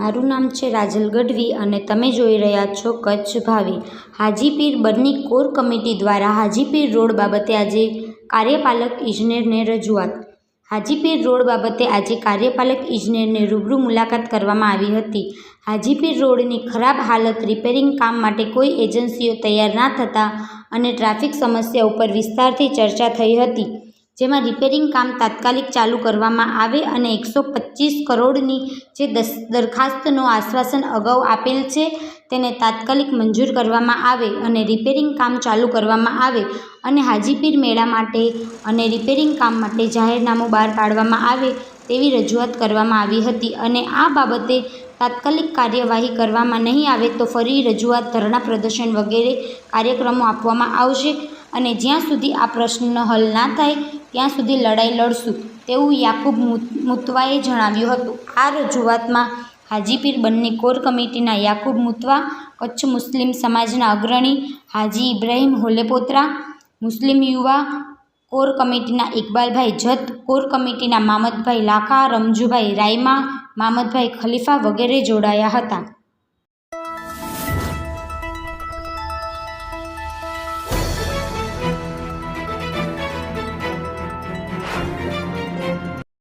મારું નામ છે રાજલ ગઢવી અને તમે જોઈ રહ્યા છો કચ્છ ભાવી. હાજીપીર બરની કોર કમિટી દ્વારા હાજીપીર રોડ બાબતે આજે કાર્યપાલક ઇજનેરને રજૂઆત. હાજીપીર રોડ બાબતે આજે કાર્યપાલક ઇજનેરને રૂબરૂ મુલાકાત કરવામાં આવી હતી. હાજીપીર રોડની ખરાબ હાલત રિપેરિંગ કામ માટે કોઈ એજન્સીઓ તૈયાર ના થતાં અને ટ્રાફિક સમસ્યા ઉપર વિસ્તારથી ચર્ચા થઈ હતી. જેમાં રિપેરિંગ કામ તાત્કાલિક ચાલુ કરવામાં આવે અને એકસો પચીસ કરોડની જે દરખાસ્તનું આશ્વાસન અગાઉ આપેલ છે, તેને તાત્કાલિક મંજૂર કરવામાં આવે અને રિપેરિંગ કામ ચાલુ કરવામાં આવે અને હાજીપીર મેળા માટે અને રિપેરિંગ કામ માટે જાહેરનામું બહાર પાડવામાં આવે તેવી રજૂઆત કરવામાં આવી હતી અને આ બાબતે તાત્કાલિક કાર્યવાહી કરવામાં નહીં આવે તો ફરી રજૂઆત ધરણા પ્રદર્શન વગેરે કાર્યક્રમો આપવામાં આવશે અને જ્યાં સુધી આ પ્રશ્નનો હલ ના થાય ત્યાં સુધી લડાઈ લડશું, તેવું યાકુબ મુતવાએ જણાવ્યું હતું. આ રજૂઆતમાં હાજીપીર બંને કોર કમિટીના યાકુબ મુતવા, કચ્છ મુસ્લિમ સમાજના અગ્રણી હાજી ઇબ્રાહીમ હોલેપોત્રા, મુસ્લિમ યુવા કોર કમિટીના ઇકબાલભાઈ જત, કોર કમિટીના મામદભાઈ લાખા, રમજુભાઈ રાયમા મામદભાઈ ખલીફા વગેરે જોડાયા હતા.